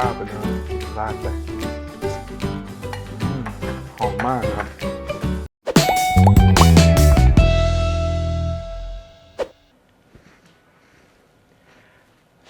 ข้าวไปเลยราดไปหอมมากครับ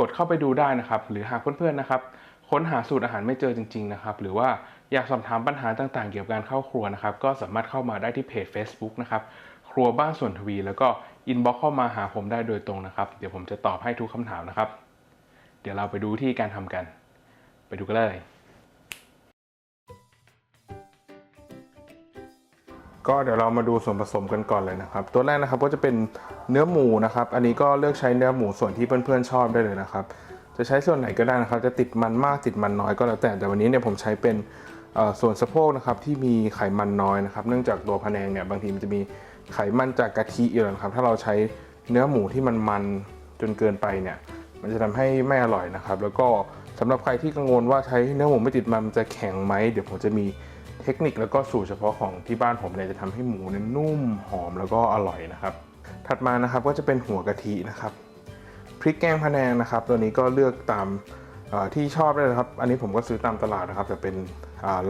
กดเข้าไปดูได้นะครับ หรือหากเพื่อนๆนะครับค้นหาสูตรอาหารไม่เจอจริงๆนะครับหรือว่าอยากสอบถามปัญหาต่างๆ เกี่ยวกับการเข้าครัวนะครับก็สามารถเข้ามาได้ที่เพจ Facebook นะครับครัวบ้านส่วนทวี แล้วก็อินบ็อกเข้ามาหาผมได้โดยตรงนะครับ เดี๋ยวผมจะตอบให้ทุกคำถามนะครับ เดี๋ยวเราไปดูที่การทำกัน ไปดูกันเลย ก็เดี๋ยวเรามาดูส่วนผสมกันก่อนเลยนะครับ ตัวแรกนะครับก็จะเป็นเนื้อหมูนะครับ อันนี้ก็เลือกใช้เนื้อหมูส่วนที่เพื่อนๆชอบได้เลยนะครับ จะใช้ส่วนไหนก็ได้นะครับ จะติดมันมากติดมันน้อยก็แล้วแต่ แต่วันนี้เนี่ยผมใช้เป็นส่วนสะโพกนะครับที่มีไขมันน้อยนะครับ เนื่องจากตัวพะแนงเนี่ยบางทีมันจะมีไขมันจากกะทิอยู่นะครับ ถ้าเราใช้เนื้อหมูที่มันมันจนเกินไปเนี่ย มันจะทำให้ไม่อร่อยนะครับ แล้วก็สำหรับใครที่กังวลว่าใช้เนื้อหมูไม่ติดมันจะแข็งไหมเดี๋ยวผมจะมี เทคนิคแล้วก็สูตรเฉพาะของที่บ้านผมเนี่ยจะทำให้หมูเนี่ยนุ่มหอมแล้วก็อร่อยนะครับ ถัดมานะครับก็จะเป็นหัวกะทินะครับพริกแกงพะแนงนะครับ ตัวนี้ก็เลือกตามที่ชอบได้เลยครับ อันนี้ผมก็ซื้อตามตลาดนะครับ แต่เป็น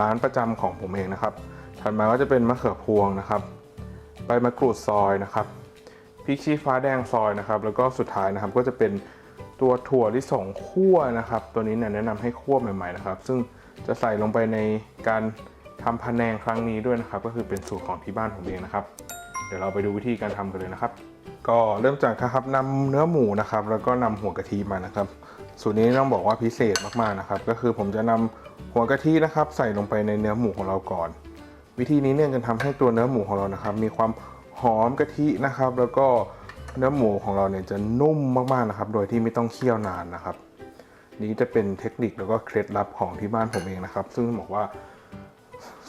ร้านประจำของผมเองนะครับ ถัดมาก็จะเป็นมะเขือพวงนะครับใบมะกรูดซอยนะครับพริกชี้ฟ้าแดงซอยนะครับ แล้วก็สุดท้ายนะครับก็จะเป็นตัวถั่วที่สองคั่วนะครับ ตัวนี้เนี่ยแนะนำให้คั่วใหม่ๆนะครับ ซึ่งจะใส่ลงไปในการ ทำพะแนงครั้งนี้ด้วยนะครับ ก็คือเป็นสูตรของที่บ้านผมเองนะครับ เดี๋ยวเราไปดูวิธีการทำกันเลยนะครับ ก็เริ่มจากนะครับนำเนื้อหมูนะครับ แล้วก็นำหัวกะทิมานะครับ สูตรนี้ต้องบอกว่าพิเศษมากๆนะครับ ก็คือผมจะนำหัวกะทินะครับ ใส่ลงไปในเนื้อหมูของเราก่อน วิธีนี้เนี่ยจะทำให้ตัวเนื้อหมูของเรานะครับ มีความหอมกะทินะครับ แล้วก็เนื้อหมูของเราเนี่ยจะนุ่มมากๆนะครับ โดยที่ไม่ต้องเคี่ยวนานนะครับ นี้จะเป็นเทคนิคแล้วก็เคล็ดลับของที่บ้านผมเองนะครับ ซึ่งบอกว่า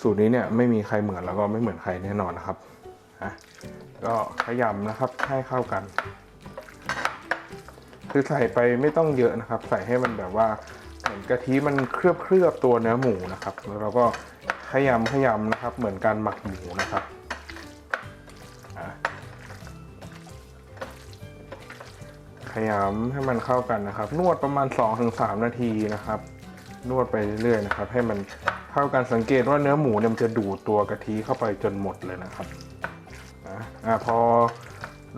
สูตรนี้เนี่ยไม่มีใครเหมือนแล้วก็ไม่เหมือนใครแน่นอนนะครับอะก็ขยำนะครับให้เข้ากัน คือใส่ไปไม่ต้องเยอะนะครับ ใส่ให้มันแบบว่าเหมือนกะทิมันเคลือบเคลือบตัวเนื้อหมูนะครับ แล้วเราก็ขยำขยำนะครับ เหมือนการหมักหมูนะครับอะขยำให้มันเข้ากันนะครับ นวดประมาณ 2-3 นาทีนะครับ นวดไปเรื่อยๆนะครับ ให้มัน เข้ากันสังเกตว่าเนื้อหมูเนี่ยมันจะดูดตัวกะทิเข้าไปจนหมดเลยนะครับอะอะพอ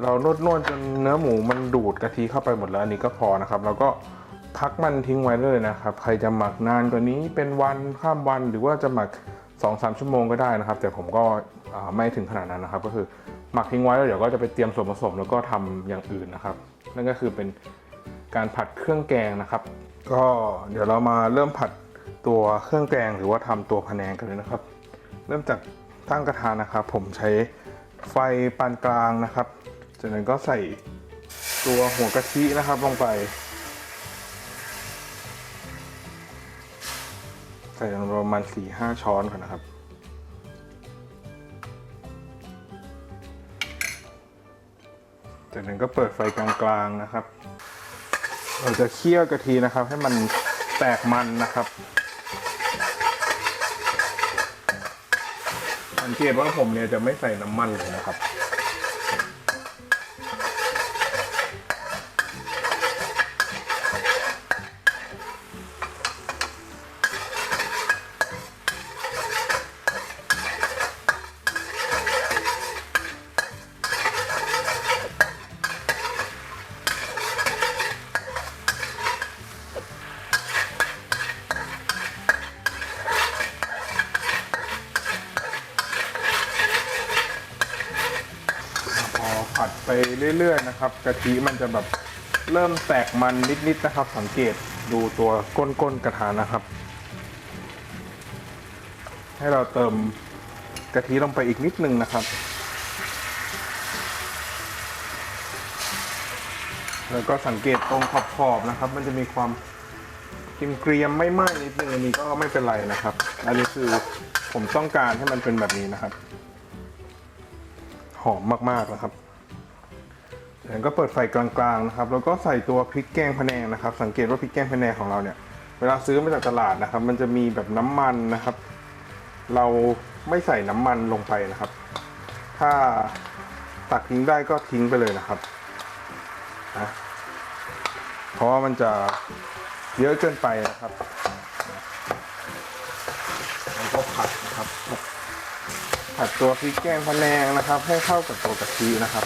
เรานวดนวดๆจนเนื้อหมูมันดูดกะทิเข้าไปหมดแล้วอันนี้ก็พอนะครับ แล้วก็พักมันทิ้งไว้เลยนะครับ ใครจะหมักนานกว่านี้เป็นวันข้ามวันหรือว่าจะหมัก2-3ชั่วโมงก็ได้นะครับ แต่ผมก็ไม่ถึงขนาดนั้นนะครับ ก็คือหมักทิ้งไว้แล้วเดี๋ยวก็จะไปเตรียมส่วนผสมแล้วก็ทำอย่างอื่นนะครับ นั่นก็คือเป็นการผัดเครื่องแกงนะครับ ก็เดี๋ยวเรามาเริ่มผัด ตัวเครื่องแกงหรือว่าทำตัวพะแนงกันเลยนะครับ เริ่มจากตั้งกระทะนะครับ ผมใช้ไฟปานกลางนะครับ จากนั้นก็ใส่ตัวหัวกะทินะครับลงไป ใส่ลงประมาณ4 5 ช้อนก่อนนะครับจากนั้นก็เปิดไฟกลางๆนะครับ เราจะเคี่ยวกะทินะครับ ให้มันแตกมันนะครับ สังเกตว่าผมเนี่ยจะไม่ใส่น้ำมันเลยนะครับ เรื่อยๆนะครับกะทิมันจะแบบเริ่มแตกมันนิดๆนะครับ สังเกตดูตัวก้นๆกระทะนะครับ ให้เราเติมกะทิลงไปอีกนิดนึงนะครับแล้วก็สังเกตตรงขอบๆนะครับ มันจะมีความริมเกรียมไม่ไหม้นิดนึงอันนี้ก็ไม่เป็นไรนะครับ อันนี้คือผมต้องการให้มันเป็นแบบนี้นะครับ หอมมากๆนะครับ จากนั้นก็เปิดไฟกลางๆนะครับแล้วก็ใส่ตัวพริกแกงพะแนงนะครับ สังเกตว่าพริกแกงพะแนงของเราเนี่ยเวลาซื้อมาจากตลาดนะครับ มันจะมีแบบน้ำมันนะครับ เราไม่ใส่น้ำมันลงไปนะครับ ถ้าตักทิ้งได้ก็ทิ้งไปเลยนะครับนะเพราะว่ามันจะเยอะเกินไปนะครับแล้วก็ผัดนะครับผัดตัวพริกแกงพะแนงนะครับ ให้เข้ากับตัวกะทินะครับ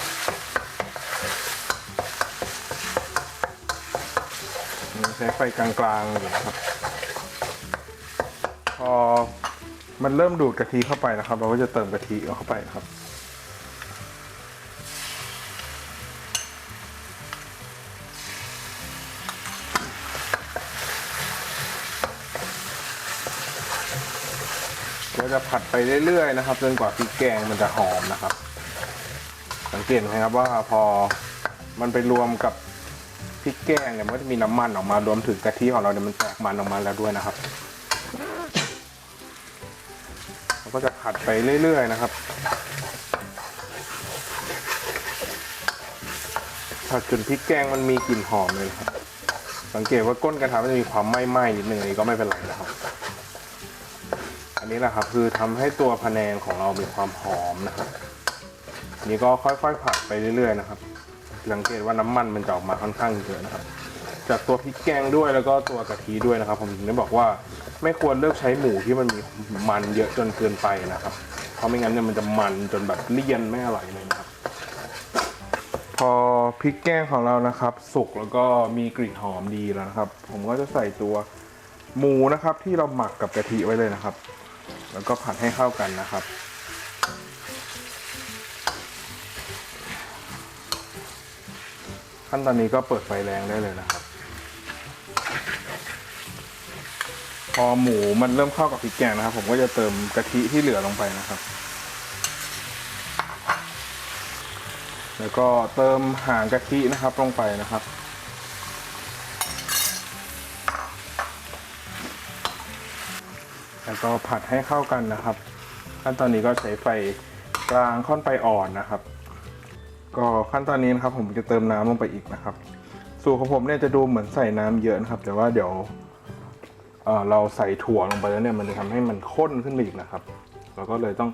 นี่ใช้ไฟกลางๆอยู่นะครับ พอมันเริ่มดูดกะทิเข้าไปนะครับ เราก็จะเติมกะทิเข้าไปนะครับก็จะผัดไปเรื่อยๆนะครับจนกว่าพริกแกงมันจะหอมนะครับ สังเกตไหมครับว่าพอมันไปรวมกับ ริกแกงเนี่ยมันก็จะมีน้ำมันออกมารวมถึงกะทิของเราเนี่ยมันแตกมันออกมาแล้วด้วยนะครับเราก็จะผัดไปเรื่อย ๆ นะครับผัดจนพริกแกงมันมีกลิ่นหอมเลยครับ สังเกตว่าก้นกระทะมันจะมีความไหม้ๆนิดนึงอันนี้ก็ไม่เป็นไรนะครับ อันนี้แหละครับคือทำให้ตัวพะแนงของเรามีความหอมนะครับ อันนี้ก็ค่อยๆผัดไปเรื่อย ๆ นะครับ สังเกตว่าน้ำมันมันจะออกมาค่อนข้างเยอะนะครับ จากตัวพริกแกงด้วยแล้วก็ตัวกะทิด้วยนะครับ ผมถึงได้บอกว่าไม่ควรเลือกใช้หมูที่มันมีมันเยอะจนเกินไปนะครับ เพราะไม่งั้นเนี่ยมันจะมันจนแบบเลี่ยนไม่อร่อยเลยนะครับ พอพริกแกงของเรานะครับ สุกแล้วก็มีกลิ่นหอมดีแล้วนะครับ ผมก็จะใส่ตัวหมูนะครับที่เราหมักกับกะทิไว้เลยนะครับ แล้วก็ผัดให้เข้ากันนะครับ ขั้นตอนนี้ก็เปิดไฟแรงได้เลยนะครับ พอหมูมันเริ่มเข้ากับพริกแกงนะครับ ผมก็จะเติมกะทิที่เหลือลงไปนะครับ แล้วก็เติมหางกะทินะครับลงไปนะครับแล้วก็ผัดให้เข้ากันนะครับ ขั้นตอนนี้ก็ใช้ไฟกลางค่อนไปอ่อนนะครับ ก็ขั้นตอนนี้นะครับผมจะเติมน้ำลงไปอีกนะครับ สูตรของผมเนี่ยจะดูเหมือนใส่น้ำเยอะนะครับ แต่ว่าเดี๋ยวเเราใส่ถั่วลงไปแล้วเนี่ยมันจะทำให้มันข้นขึ้นไปอีกนะครับ เราก็เลยต้อง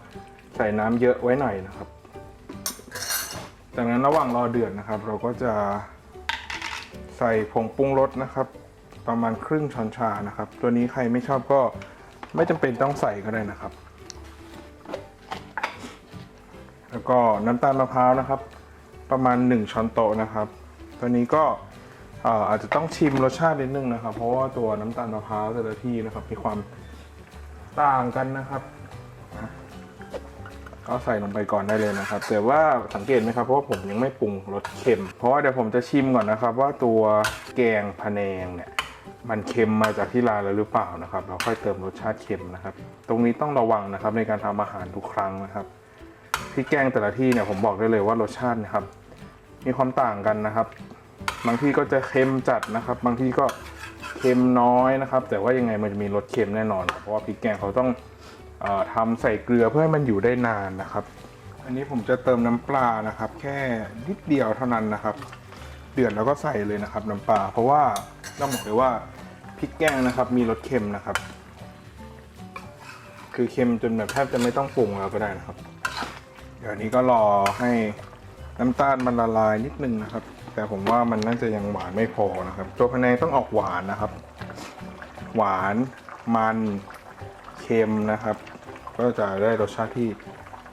ใส่น้ำเยอะไว้หน่อยนะครับ จากนั้นระหว่างรอเดือดนะครับ เราก็จะใส่ผงปรุงรสนะครับ ประมาณครึ่งช้อนชานะครับ ตัวนี้ใครไม่ชอบก็ไม่จำเป็นต้องใส่ก็ได้นะครับ แล้วก็น้ำตาลมะพร้าวนะครับ ประมาณ 1 ช้อนโต๊ะนะครับ ตัวนี้ก็เอ่อาจจะต้องชิมรสชาตินิดนึงนะครับ เพราะว่าตัวน้ำตาลมะพร้าวแต่ละที่นะครับ มีความต่างกันนะครับก็ใส่ลงไปก่อนได้เลยนะครับ แต่ว่าสังเกตไหมครับเพราะว่าผมยังไม่ปรุงรสเค็ม เพราะว่าเดี๋ยวผมจะชิมก่อนนะครับ ว่าตัวแกงพะแนงเนี่ยมันเค็มมาจากที่ร้านแล้วหรือเปล่านะครับ เราค่อยเติมรสชาติเค็มนะครับ ตรงนี้ต้องระวังนะครับในการทำอาหารทุกครั้งนะครับ พริกแกงแต่ละที่เนี่ยผมบอกได้เลยว่ารสชาตินะครับ มีความต่างกันนะครับ บางที่ก็จะเค็มจัดนะครับ บางที่ก็เค็มน้อยนะครับ แต่ว่ายังไงมันจะมีรสเค็มแน่นอน เพราะว่าพริกแกงเขาต้องออทำใส่เกลือเพื่อให้มันอยู่ได้นานนะครับ อันนี้ผมจะเติมน้ำปลานะครับ แค่นิดเดียวเท่านั้นนะครับ เดือดแล้วก็ใส่เลยนะครับน้ำปลา เพราะว่าต้องบอกเลยว่าพริกแกงนะครับ มีรสเค็มนะครับ คือเค็มจนแบบแทบจะไม่ต้องปรุงแล้วก็ได้นะครับ ดี๋ยวนี้ก็รอให้น้ำตาลมันละลายนิดนึงนะครับ แต่ผมว่ามันน่าจะยังหวานไม่พอนะครับ ตัวพะแนงต้องออกหวานนะครับ หวานมันเค็มนะครับ ก็จะได้รสชาติที่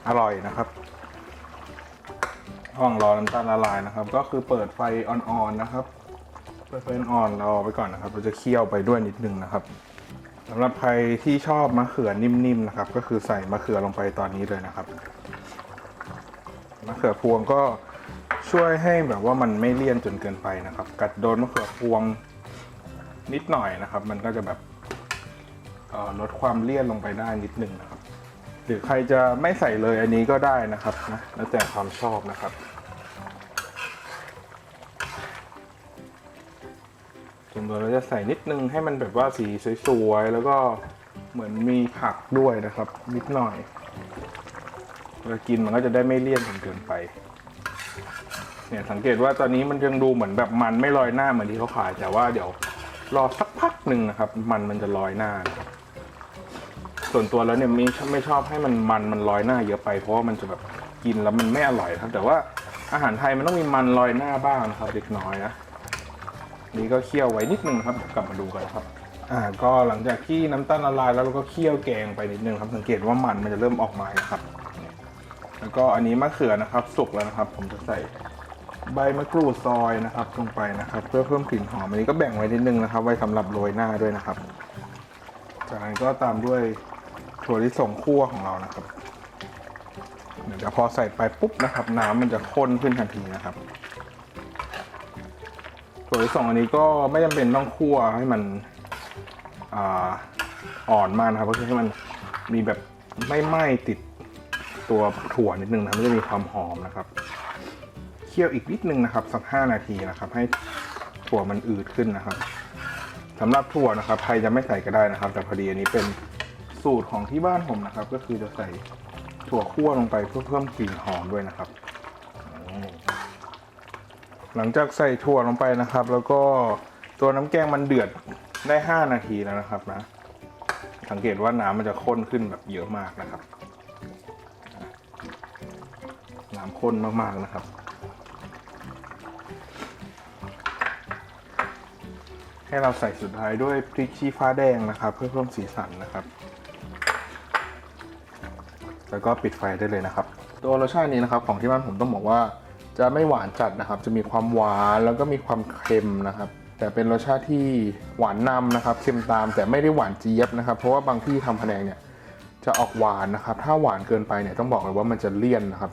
อร่อยนะครับหว่างรอน้ำตาลละลายนะครับ ก็คือเปิดไฟอ่อนๆนะครับ เปิดไฟอ่อนรอไปก่อนนะครับ เราจะเคี่ยวไปด้วยนิดนึงนะครับสำหรับใครที่ชอบมะเขือนิ่มๆนะครับ ก็คือใส่มะเขือลงไปตอนนี้เลยนะครับะเขือพวงก็ช่วยให้แบบว่ามันไม่เลี่ยนจนเกินไปนะครับ กัดโดนมะเขือพวงนิดหน่อยนะครับ มันก็จะแบบลดความเลี่ยนลงไปได้นิดนึงนะครับ หรือใครจะไม่ใส่เลยอันนี้ก็ได้นะครับนะแล้วแต่ความชอบนะครับส่วนตัวเราจะใส่นิดนึงให้มันแบบว่าสีสวยๆแล้วก็เหมือนมีผักด้วยนะครับ นิดหน่อย เวลากินมันก็จะได้ไม่เลี่ยนจนเกินไป เนี่ยสังเกตว่าตอนนี้มันยังดูเหมือนแบบมันไม่ลอยหน้าเหมือนที่เขาขาย แต่ว่าเดี๋ยวรอสักพักหนึ่งนะครับ มันมันจะลอยหน้านะครับส่วนตัวแล้วเนี่ยไม่ไม่ชอบให้มันมันมันลอยหน้าเยอะไป เพราะว่ามันจะแบบกินแล้วมันไม่อร่อยครับ แต่ว่าอาหารไทยมันต้องมีมันลอยหน้าบ้างนะครับเล็กน้อยนะนี่ก็เคี่ยวไว้นิดนึงนะครับกลับมาดูกันนะครับอ่าก็หลังจากที่น้ำตาลละลายแล้วเราก็เคี่ยวแกงไปนิดนึงครับสังเกตว่ามันมันจะเริ่มออกมาครับ แล้วก็อันนี้มะเขือนะครับ สุกแล้วนะครับ ผมจะใส่ใบมะกรูดซอยนะครับลงไปนะครับ เพื่อเพิ่มกลิ่นหอมอันนี้ก็แบ่งไว้นิดนึงนะครับ ไว้สำหรับโรยหน้าด้วยนะครับ จากนั้นก็ตามด้วยถั่วลิสงคั่วของเรานะครับเดี๋ยวพอใส่ไปปุ๊บนะครับ น้ำมันจะข้นขึ้นทันทีนะครับถั่วลิสงอันนี้ก็ไม่จำเป็นต้องคั่วให้มันอ่อ่อนมากนะครับก็คือให้มันมีแบบไม่ไหม้ติด ตัวถั่วนิดนึงนะมันจะมีความหอมนะครับ เคี่ยวอีกนิดนึงนะครับ สัก5นาทีนะครับ ให้ถั่วมันอืดขึ้นนะครับสำหรับถั่วนะครับใครจะไม่ใส่ก็ได้นะครับ แต่พอดีอันนี้เป็นสูตรของที่บ้านผมนะครับ ก็คือจะใส่ถั่วคั่วลงไปเพื่อเพิ่มกลิ่นหอมด้วยนะครับ หลังจากใส่ถั่วลงไปนะครับ แล้วก็ตัวน้ำแกงมันเดือดได้ 5 นาทีแล้วนะครับนะ สังเกตว่าน้ำมันจะข้นขึ้นแบบเยอะมากนะครับ ข้นมากๆนะครับ ให้เราใส่สุดท้ายด้วยพริกชี้ฟ้าแดงนะครับ เพื่อเพิ่มสีสันนะครับ แล้วก็ปิดไฟได้เลยนะครับ ตัวรสชาตินี้นะครับของที่บ้านผมต้องบอกว่าจะไม่หวานจัดนะครับ จะมีความหวานแล้วก็มีความเค็มนะครับ แต่เป็นรสชาติที่หวานนำนะครับ เค็มตามแต่ไม่ได้หวานเจี๊ยบนะครับ เพราะว่าบางที่ทำพะแนงเนี่ยจะออกหวานนะครับ ถ้าหวานเกินไปเนี่ยต้องบอกเลยว่ามันจะเลี่ยนนะครับ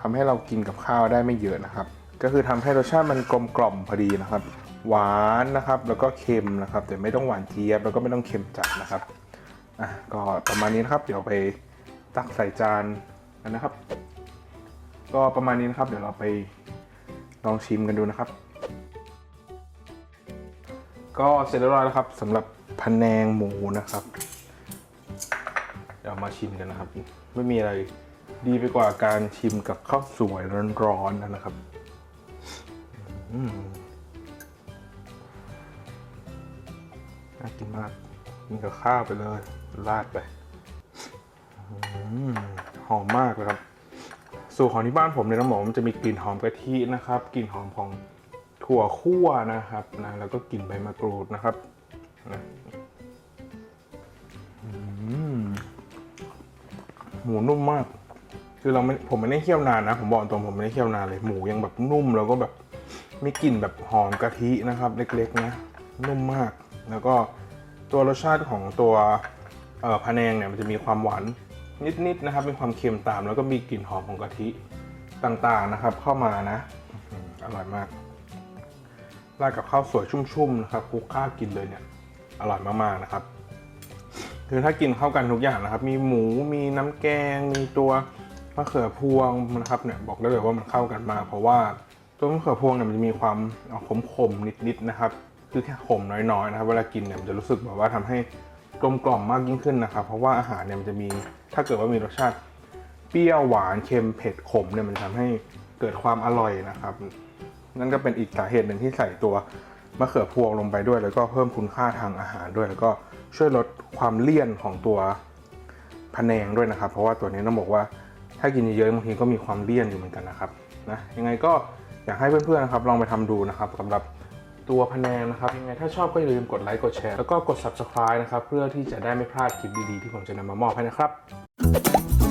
ทำให้เรากินกับข้าวได้ไม่เยอะนะครับ ก็คือทำให้รสชาติมันกลมกล่อมพอดีนะครับ หวานนะครับแล้วก็เค็มนะครับ แต่ไม่ต้องหวานเจี๊ยบแล้วก็ไม่ต้องเค็มจัดนะครับอะก็ประมาณนี้นะครับ เดี๋ยวไปตักใส่จานกันนะครับ ก็ประมาณนี้นะครับ เดี๋ยวเราไปลองชิมกันดูนะครับ ก็เสร็จเรียบร้อยแล้วครับสำหรับพะแนงหมูนะครับ เดี๋ยวมาชิมกันนะครับ ไม่มีอะไร ดีไปกว่าการชิมกับข้าวสวยร้อนๆนะครับน่ากินมากกินกับข้าวไปเลยราดไปอหอมมากเลยครับสูตรของที่บ้านผมเนี่ยต้องบอกมันจะมีกลิ่นหอมกะทินะครับกลิ่นหอมของถั่วคั่วนะครับนะแล้วก็กลิ่นใบมะกรูดนะครับนะหมูนุ่มมาก คือเราไม่ผมไม่ได้เคี่ยวนานนะ ผมบอกตรงผมไม่ได้เคี่ยวนานเลยหมูยังแบบนุ่มแล้วก็แบบมีกลิ่นแบบหอมกะทินะครับ เล็กๆนะนุ่มมาก แล้วก็ตัวรสชาติของตัวเอ่อพะแนงเนี่ยมันจะมีความหวานนิดๆนะครับมีความเค็มตาม แล้วก็มีกลิ่นหอมของกะทิต่างๆนะครับ เข้ามานะอื้อหืออร่อยมากราดกับข้าวสวยชุ่มๆนะครับคลุกข้าวกินเลยเนี่ยอร่อยมากๆนะครับ คือถ้ากินเข้ากันทุกอย่างนะครับ มีหมูมีน้ำแกงมีตัว มะเขือพวงนะครับเนี่ยบอกได้เลยว่ามันเข้ากันมากเพราะว่าตัวมะเขือพวงเนี่ยมันจะมีความขมๆนิดๆนะครับ คือแค่ขมน้อยๆนะครับ เวลากินเนี่ยมันจะรู้สึกแบบว่าทำให้กลมกล่อมมากยิ่งขึ้นนะครับ เพราะว่าอาหารเนี่ยมันจะมีถ้าเกิดว่ามีรสชาติเปรี้ยวหวานเค็มเผ็ดขมเนี่ยมันทำให้เกิดความอร่อยนะครับ นั่นก็เป็นอีกสาเหตุหนึ่งที่ใส่ตัวมะเขือพวงลงไปด้วย แล้วก็เพิ่มคุณค่าทางอาหารด้วย แล้วก็ช่วยลดความเลี่ยนของตัวพะแนงด้วยนะครับ เพราะว่าตัวนี้ต้องบอกว่า ถ้ากินเยอะๆบางทีก็มีความเลี่ยนอยู่เหมือนกันนะครับนะยังไงก็อยากให้เพื่อนๆนะครับลองไปทำดูนะครับสำหรับตัวพแนงนะครับยังไงถ้าชอบก็อย่าลืมกดไลค์กดแชร์แล้วก็กด subscribe นะครับเพื่อที่จะได้ไม่พลาดคลิปดีๆที่ผมจะนำมามอบให้นะครับ